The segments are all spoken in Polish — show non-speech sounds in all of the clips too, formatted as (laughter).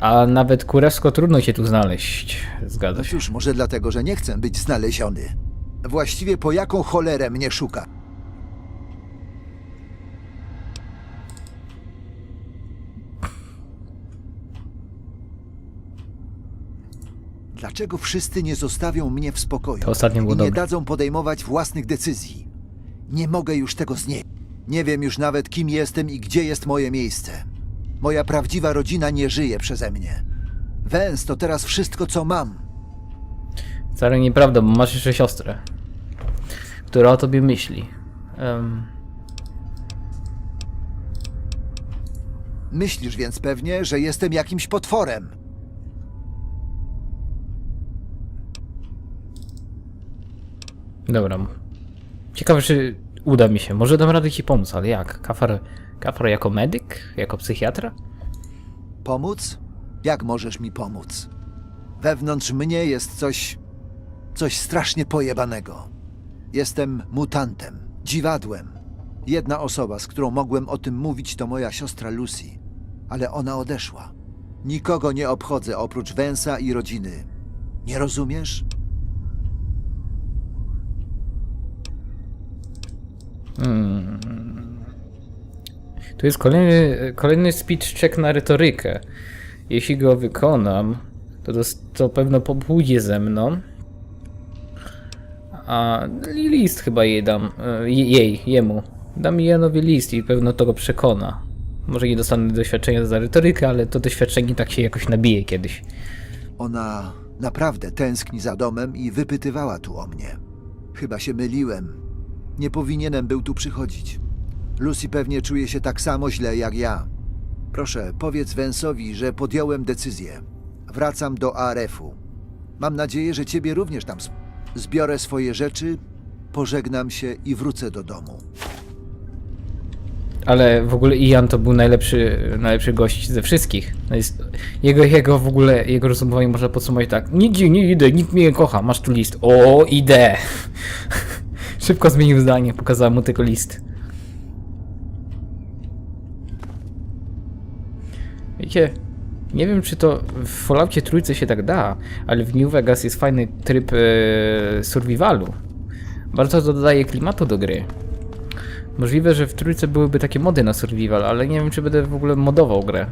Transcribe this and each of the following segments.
A nawet kurewsko trudno się tu znaleźć. Zgadza No się. cóż, może dlatego, że nie chcę być znaleziony. Właściwie po jaką cholerę mnie szuka? Dlaczego wszyscy nie zostawią mnie w spokoju To ostatnie było i nie dobre. dadzą podejmować własnych decyzji? Nie mogę już tego znieść. Nie wiem już nawet, kim jestem i gdzie jest moje miejsce. Moja prawdziwa rodzina nie żyje przeze mnie. Węs to teraz wszystko, co mam. Wcale nieprawda, bo masz jeszcze siostrę, która o tobie myśli. Em, Myślisz więc pewnie, że jestem jakimś potworem. dobra. Ciekawe, czy uda mi się. Może dam radę ci pomóc, ale jak? Kafar, kafar jako medyk? Jako psychiatra? Pomóc? Jak możesz mi pomóc? Wewnątrz mnie jest coś. coś strasznie pojebanego. Jestem mutantem, dziwadłem. Jedna osoba, z którą mogłem o tym mówić, to moja siostra Lucy, ale ona odeszła. Nikogo nie obchodzę oprócz Węsa i rodziny. Nie rozumiesz? Tu jest kolejny, kolejny speech check na retorykę. Jeśli go wykonam, to, to, to pewno pójdzie ze mną. A li- list chyba jej dam. e, je- Jej, jemu. Dam Janowi list i pewno to go przekona. Może nie dostanę doświadczenia za retorykę, ale to doświadczenie tak się jakoś nabije kiedyś. Ona naprawdę tęskni za domem i wypytywała tu o mnie. Chyba się myliłem. Nie powinienem był tu przychodzić. Lucy pewnie czuje się tak samo źle jak ja. Proszę, powiedz Węsowi, że podjąłem decyzję. Wracam do ARF-u. Mam nadzieję, że ciebie również tam sp- zbiorę swoje rzeczy, pożegnam się i wrócę do domu. Ale w ogóle Ian to był najlepszy, najlepszy gość ze wszystkich. No jest, jego, jego w ogóle, jego rozumowanie można podsumować tak. Nigdzie nie idę, nikt mnie nie kocha, masz tu list. O, idę. (laughs) Szybko zmienił zdanie, pokazałem mu tylko list. Wiecie, nie wiem czy to w Falloutie trójce się tak da, ale w New Vegas jest fajny tryb e, survivalu. Bardzo to dodaje klimatu do gry. Możliwe, że w trójce byłyby takie mody na survival, ale nie wiem, czy będę w ogóle modował grę.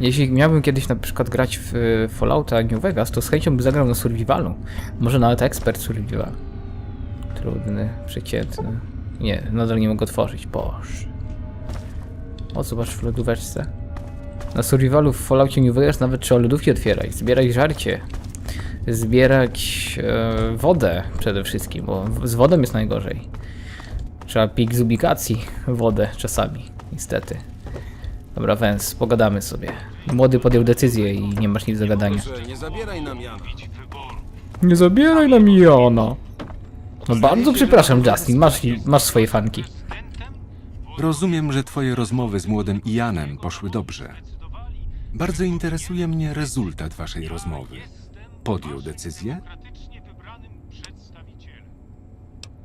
Jeśli miałbym kiedyś na przykład grać w e, Fallouta New Vegas, to z chęcią by zagrał na survivalu. Może nawet ekspert survival. Trudny, przeciętny. Nie, nadal nie mogę otworzyć. Boże. O, zobacz w lodóweczce. Na survivalu w Falloutie New Vegas nawet trzeba lodówki otwierać, zbierać żarcie zbierać e, wodę przede wszystkim, bo z wodą jest najgorzej. Trzeba pik z ubikacji wodę czasami, niestety. Dobra, Wens, pogadamy sobie. Młody podjął decyzję i nie masz nic do gadania. Nie zabieraj nam Jana. Nie zabieraj nam Jana. No bardzo przepraszam, Justin, masz, masz swoje fanki. Rozumiem, że twoje rozmowy z młodym Ianem poszły dobrze. Bardzo interesuje mnie rezultat waszej rozmowy. Podjął decyzję? demokratycznie wybranym przedstawicielem.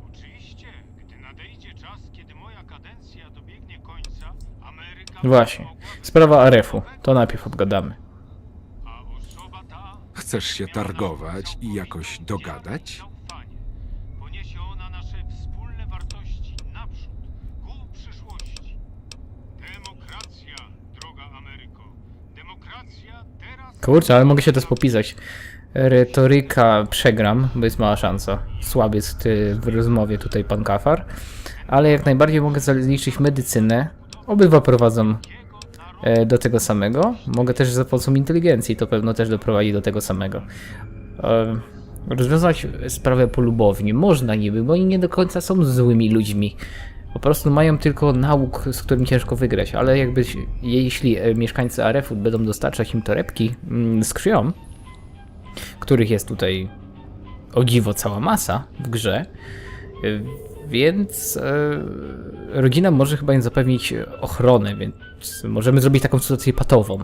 Oczywiście, gdy nadejdzie czas, kiedy moja kadencja dobiegnie końca, Ameryka Właśnie, sprawa RF-u, to najpierw obgadamy. Chcesz się targować i jakoś dogadać? Kurczę, ale mogę się też popisać. Retoryka przegram, bo jest mała szansa. Słaby jest w rozmowie tutaj pan Kafar. Ale jak najbardziej mogę zaliczyć medycynę. Obydwa prowadzą e, do tego samego. Mogę też za pomocą inteligencji, to pewno też doprowadzi do tego samego. E, Rozwiązać sprawę polubownie można niby, bo oni nie do końca są złymi ludźmi. Po prostu mają tylko nauk, z którym ciężko wygrać, ale jakby jeśli e, mieszkańcy ARF-u będą dostarczać im torebki mm, z krwią, których jest tutaj o dziwo cała masa w grze, y, więc e, rodzina może chyba im zapewnić ochronę, więc możemy zrobić taką sytuację patową.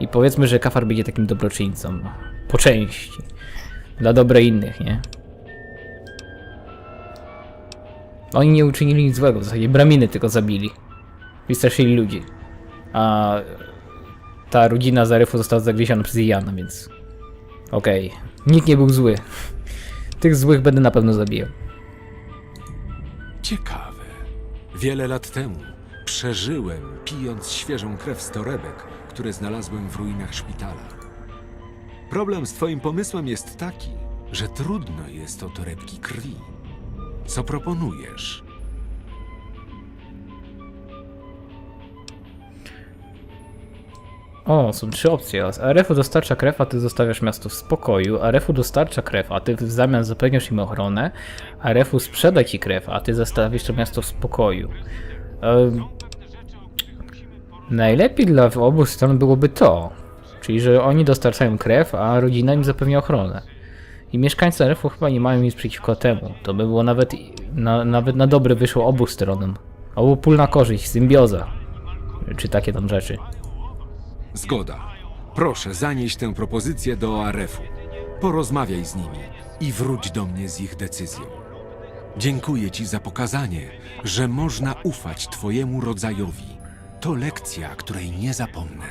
I powiedzmy, że Kafar będzie takim dobroczyńcą. Po części. Dla dobra innych, nie? Oni nie uczynili nic złego, w zasadzie braminy tylko zabili. Wystraszyli ludzi. a ta rodzina z Arefu została zagryziona przez Jana, więc okej. Nikt nie był zły. (laughs) Tych złych będę na pewno zabijał. Ciekawe. Wiele lat temu przeżyłem, pijąc świeżą krew z torebek, które znalazłem w ruinach szpitala. Problem z twoim pomysłem jest taki, że trudno jest o torebki krwi. Co proponujesz? O, są trzy opcje. Arefu dostarcza krew, a ty zostawiasz miasto w spokoju. Arefu dostarcza krew, a ty w zamian zapewniasz im ochronę. Arefu sprzeda ci krew, a ty zostawisz to miasto w spokoju. Najlepiej dla obu stron byłoby to, czyli że oni dostarczają krew, a rodzina im zapewnia ochronę. I mieszkańcy Arefu chyba nie mają nic przeciwko temu. To by było nawet na, nawet na dobre wyszło obu stronom. Obopólna korzyść, symbioza. Czy takie tam rzeczy. Zgoda. Proszę, zanieś tę propozycję do Arefu. Porozmawiaj z nimi i wróć do mnie z ich decyzją. Dziękuję ci za pokazanie, że można ufać twojemu rodzajowi. To lekcja, której nie zapomnę.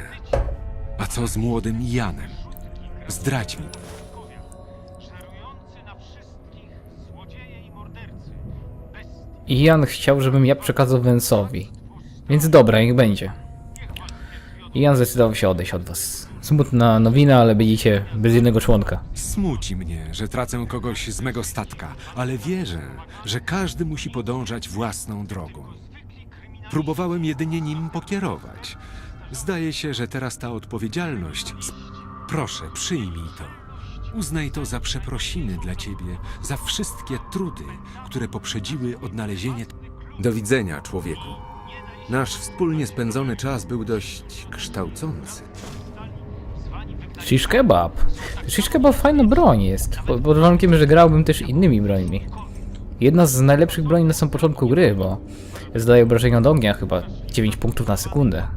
A co z młodym Janem? Zdradź mi. Bestie. I Jan chciał, żebym ja przekazał Wensowi. Więc dobra, niech będzie. I Jan zdecydował się odejść od was. Smutna nowina, ale będziecie bez jednego członka. Smuci mnie, że tracę kogoś z mego statka, ale wierzę, że każdy musi podążać własną drogą. Próbowałem jedynie nim pokierować. Zdaje się, że teraz ta odpowiedzialność. Proszę, przyjmij to. Uznaj to za przeprosiny dla ciebie, za wszystkie trudy, które poprzedziły odnalezienie. Do widzenia, człowieku. Nasz wspólnie spędzony czas był dość kształcący. Shish Kebab. Shish Kebab fajna broń jest. Pod warunkiem, że grałbym też innymi brońmi. Jedna z najlepszych broni na samym początku gry, bo zdaje obrażenia od ognia chyba 9 punktów na sekundę.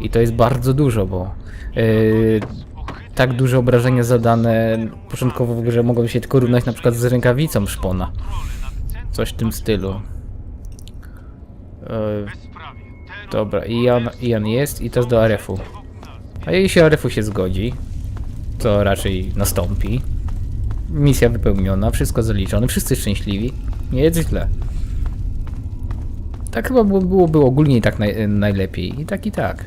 I to jest bardzo dużo, bo yy, tak duże obrażenia zadane początkowo w grze mogą się tylko równać na przykład z rękawicą szpona. Coś w tym stylu. Terror Dobra, Ian, Ian jest i teraz do Arefu. A jeśli Arefu się zgodzi, to raczej nastąpi. Misja wypełniona, wszystko zaliczone, wszyscy szczęśliwi. Nie jest źle. Tak chyba było, byłoby ogólnie tak naj, najlepiej. I tak i tak.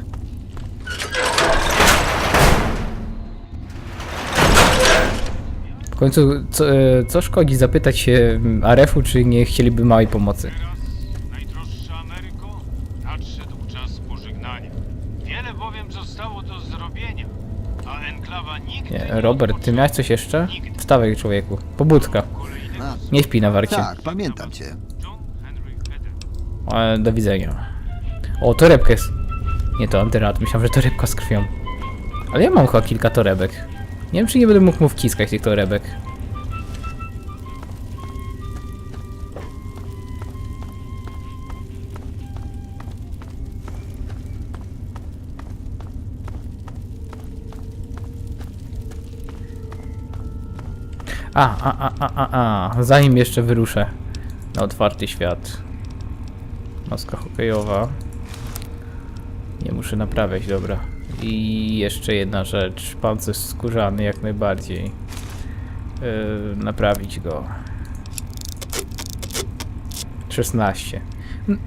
W końcu, co, e, co szkodzi zapytać się mm, Arefu, czy nie chcieliby małej pomocy. Najdroższa Ameryko, nadszedł czas pożegnania. Wiele bowiem zostało do zrobienia, a enklawa nigdy Nie, Robert, ty miałeś coś jeszcze? Wstawaj, człowieku. Pobudka. kolejny A, Nie śpi na warcie. tak, pamiętam cię. John Henry Eden. E, do widzenia. O, torebka jest. Nie to antyrat, myślałem, że torebka z krwią. Ale ja mam chyba kilka torebek. Nie wiem, czy nie będę mógł mu wciskać tych torebek. A, a, a, a, a, a, zanim jeszcze wyruszę na otwarty świat. Maska hokejowa. Nie muszę naprawiać, dobra. I jeszcze jedna rzecz. Pancerz skórzany jak najbardziej. Yy, naprawić go. 16. N-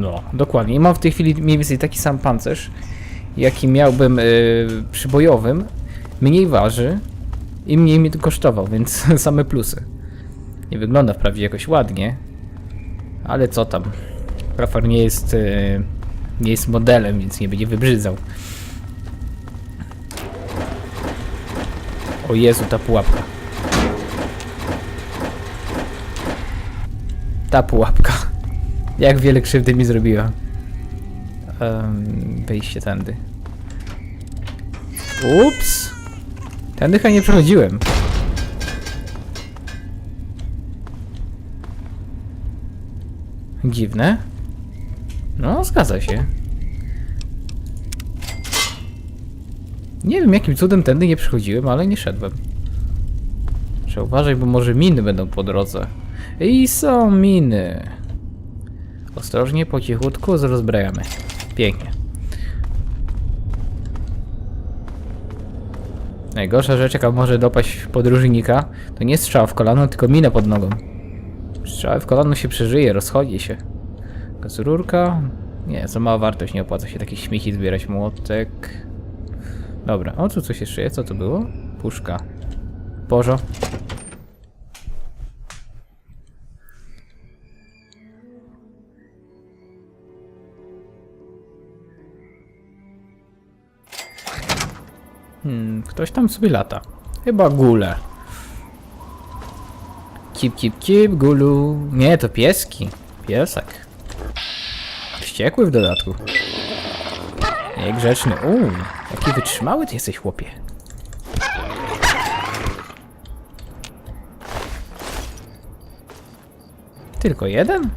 No, dokładnie. I mam w tej chwili mniej więcej taki sam pancerz, jaki miałbym yy, przy bojowym. Mniej waży i mniej mi to kosztował, więc (laughs) same plusy. Nie wygląda wprawdzie jakoś ładnie, ale co tam. Profar nie jest, e, nie jest modelem, więc nie będzie wybrzydzał. O Jezu, ta pułapka. Ta pułapka. (laughs) Jak wiele krzywdy mi zrobiła. Um, tędy. Ups. Tędy chyba nie przechodziłem. Dziwne. No, zgadza się. Nie wiem jakim cudem tędy nie przychodziłem, ale nie szedłem. Trzeba uważać, bo może miny będą po drodze. I są miny. Ostrożnie, po cichutku rozbrajamy. Pięknie. Najgorsza rzecz, jaka może dopaść podróżnika, to nie strzał w kolano, tylko mina pod nogą. Strzał w kolano się przeżyje, rozchodzi się. Gazururka? Nie, za mała wartość, nie opłaca się takie śmieci zbierać. Młotek... Dobra, o tu coś jeszcze jest, co to było? Puszka. Bożo. Hmm, ktoś tam sobie lata. Chyba gule. Cip, cip, cip, gulu. Nie, to pieski. Piesek. Wściekły w dodatku. Niegrzeczny. Uuu, jaki wytrzymały ty jesteś, chłopie. Tylko jeden?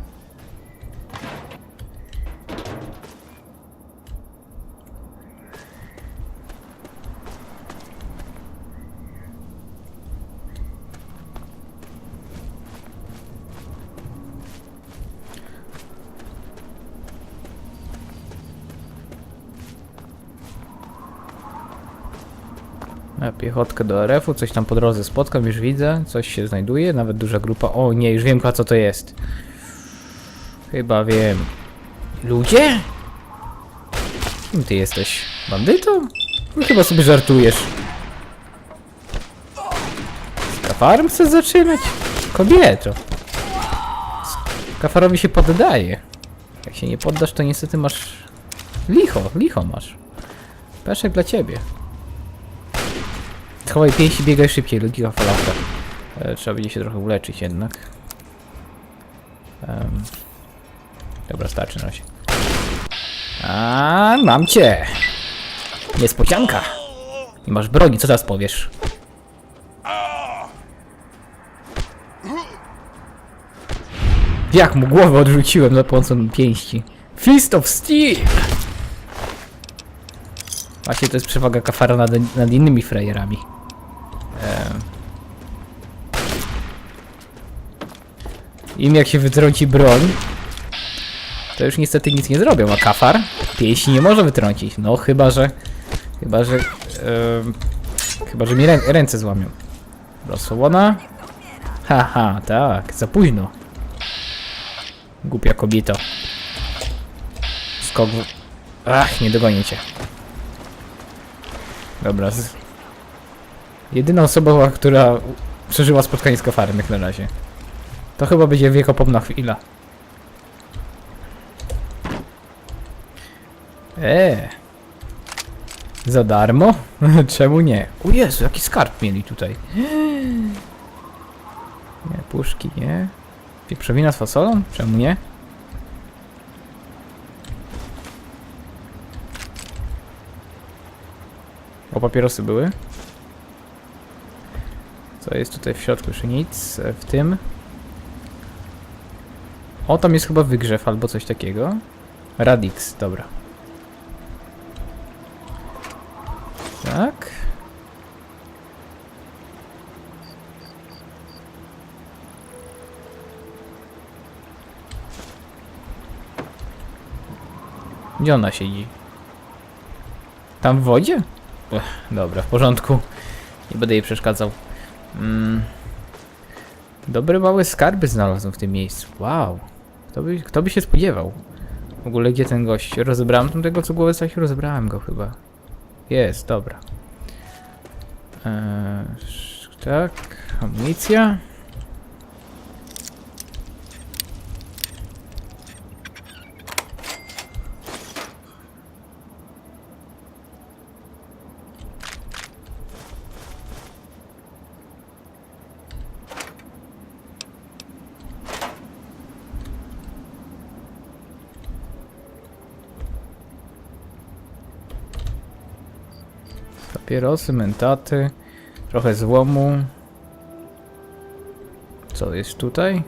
Piechotkę do RF-u, coś tam po drodze spotkam, już widzę, coś się znajduje, nawet duża grupa. O nie, już wiem co to jest. Chyba wiem. Ludzie? Kim ty jesteś? Bandytą? No chyba sobie żartujesz. Kafarem chcesz zaczynać? Kobieto. Kafarowi się poddaje. Jak się nie poddasz, to niestety masz... Licho, licho masz. Peszek dla ciebie. Schowaj pięści, biegaj szybciej, logika falafel. E, trzeba będzie się trochę uleczyć jednak. Em, dobra, starczy na razie. A, mam cię! Niespodzianka! Nie masz broni, co teraz powiesz? Jak mu głowę odrzuciłem za pomocą pięści? Fist of Steel! Właśnie to jest przewaga kafara nad, nad innymi frajerami. Im jak się wytrąci broń, to już niestety nic nie zrobią, a kafar pięści nie może wytrącić. No chyba, że... Chyba, że... em, chyba, że mi rę, ręce złamią. Rozsłona. Haha, tak, za późno. Głupia kobieto. Skok. Ach, nie dogonię cię. Dobra. Z... Jedyna osoba, która przeżyła spotkanie z kafarem jak na razie. To chyba będzie wiekopomna chwila. Eee. Za darmo? (laughs) Czemu nie? O Jezu, jaki skarb mieli tutaj. Nie, puszki, nie. Wieprzowina z fasolą? Czemu nie? O, papierosy były. Co jest tutaj w środku? Jeszcze nic. E, W tym. O, tam jest chyba wygrzew albo coś takiego. Radix, dobra. Tak. Gdzie ona siedzi? Tam w wodzie? Ech, dobra, w porządku. Nie będę jej przeszkadzał. Mm. Dobre małe skarby znalazłem w tym miejscu. Wow. Kto by, kto by się spodziewał? W ogóle gdzie ten gość? Rozebrałem tam tego co głowę stać? Rozebrałem go chyba. Jest, dobra. Eee, tak, amunicja. Papierosy, mentaty, trochę złomu. Co jest tutaj?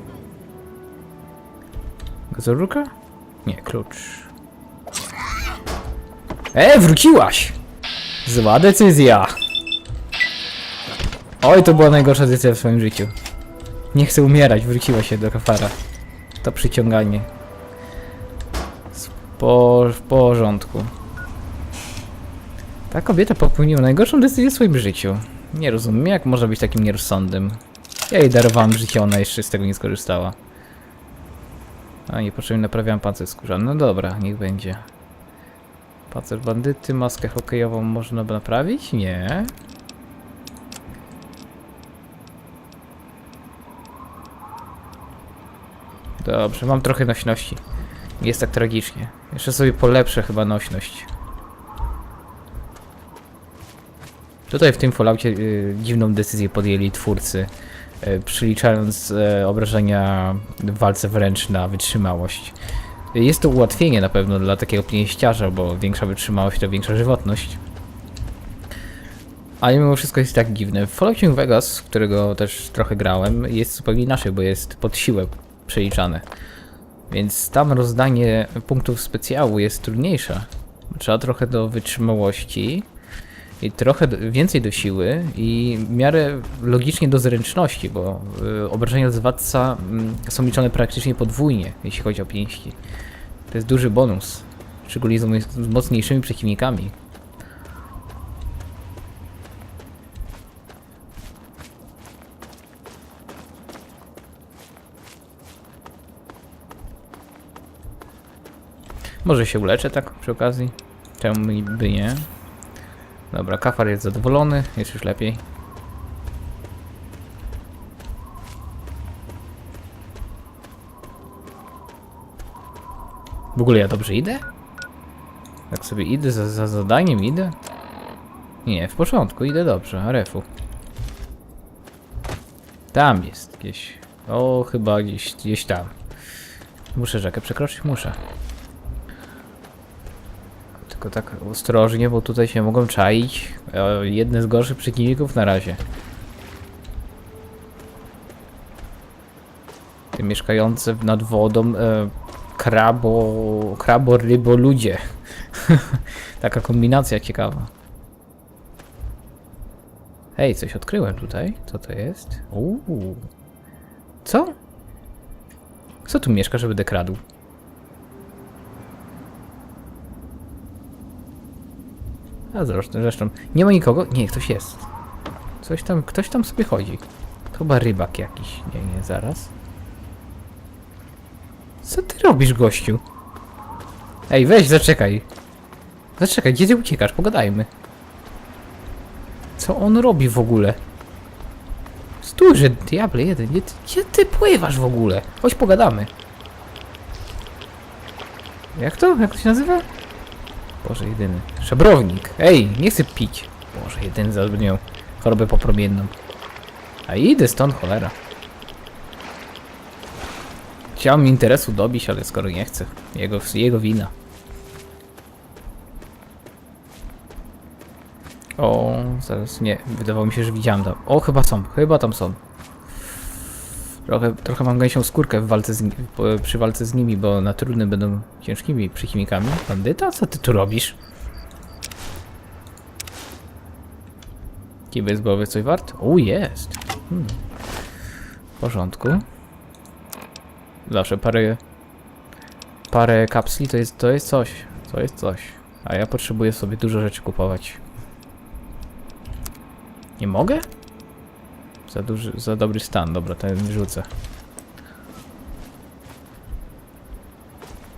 Gazurka? Nie, klucz. E, wróciłaś! Zła decyzja! Oj, to była najgorsza decyzja w swoim życiu. Nie chcę umierać, wróciła się do kafara. To przyciąganie. Spo, w porządku. Ta kobieta popełniła najgorszą decyzję w swoim życiu. Nie rozumiem, jak można być takim nierozsądnym. Ja jej darowałem życie, ona jeszcze z tego nie skorzystała. A niepotrzebnie naprawiam pancerz skórzany. No dobra, niech będzie. Pancerz bandyty, maskę hokejową można by naprawić? Nie. Dobrze, mam trochę nośności. Jest tak tragicznie. Jeszcze sobie polepszę chyba nośność. Tutaj w tym Falloutie y, dziwną decyzję podjęli twórcy, y, przyliczając y, obrażenia w walce wręcz na wytrzymałość. Jest to ułatwienie na pewno dla takiego pięściarza, bo większa wytrzymałość to większa żywotność. Ale mimo wszystko jest tak dziwne. W Falloutie New Vegas, którego też trochę grałem, jest zupełnie inaczej, bo jest pod siłę przeliczane. Więc tam rozdanie punktów specjału jest trudniejsze. Trzeba trochę do wytrzymałości i trochę więcej do siły i w miarę logicznie do zręczności, bo y, obrażenia Watsa y, są liczone praktycznie podwójnie, jeśli chodzi o pięści. To jest duży bonus, szczególnie z mocniejszymi przeciwnikami. Może się uleczę tak przy okazji. Czemu by nie? Dobra, kafar jest zadowolony, jest już lepiej. W ogóle ja dobrze idę? Tak sobie idę za, za zadaniem, idę? Nie, w porządku, idę dobrze, refu. Tam jest gdzieś. O, chyba gdzieś, gdzieś tam. Muszę rzekę przekroczyć? Muszę. Tylko tak ostrożnie, bo tutaj się mogą czaić e, jedne z gorszych przeciwników na razie. Te mieszkające nad wodą e, krabo, krabo rybo ludzie. (laughs) Taka kombinacja ciekawa. Hej, coś odkryłem tutaj. Co to jest? Uuu. Co? Kto tu mieszka, żeby dekradł? A zresztą, zresztą nie ma nikogo? Nie, ktoś jest. Coś tam, ktoś tam sobie chodzi. Chyba rybak jakiś. Nie, nie, zaraz. Co ty robisz, gościu? Ej, weź, zaczekaj. Zaczekaj, gdzie ty uciekasz? Pogadajmy. Co on robi w ogóle? Stójże, diable jeden, gdzie ty, gdzie ty pływasz w ogóle? Chodź pogadamy. Jak to? Jak to się nazywa? Boże, jedyny. Szabrownik. Ej, nie chcę pić. Boże, jedyny zabrzmiał chorobę popromienną. A idę stąd, cholera. Chciałem interesu dobić, ale skoro nie chcę, jego, jego wina. O, zaraz nie, wydawało mi się, że widziałem tam. O, chyba są, chyba tam są. Trochę, trochę mam gęsią skórkę w walce z, przy walce z nimi, bo na trudnym będą ciężkimi przeciwnikami. Bandyta, co ty tu robisz? Kij baseballowy coś wart? O, jest. Hmm. W porządku. Zawsze parę... Parę kapsli to jest, to jest coś. To jest coś. A ja potrzebuję sobie dużo rzeczy kupować. Nie mogę? Za, duży, za dobry stan. Dobra, ten rzucę.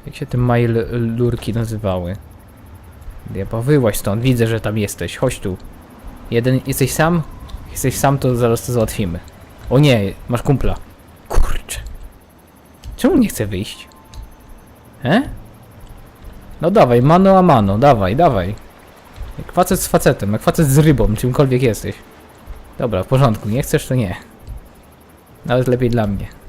Jak się te mail lurki nazywały? Diaba, wyłaź stąd. Widzę, że tam jesteś. Chodź tu. Jeden, jesteś sam? Jesteś sam, to zaraz to załatwimy. O nie, masz kumpla. Kurczę. Czemu nie chce wyjść? He? No dawaj, mano a mano, dawaj, dawaj. Jak facet z facetem, jak facet z rybą, czymkolwiek jesteś. Dobra, w porządku, nie chcesz to nie. Nawet lepiej dla mnie.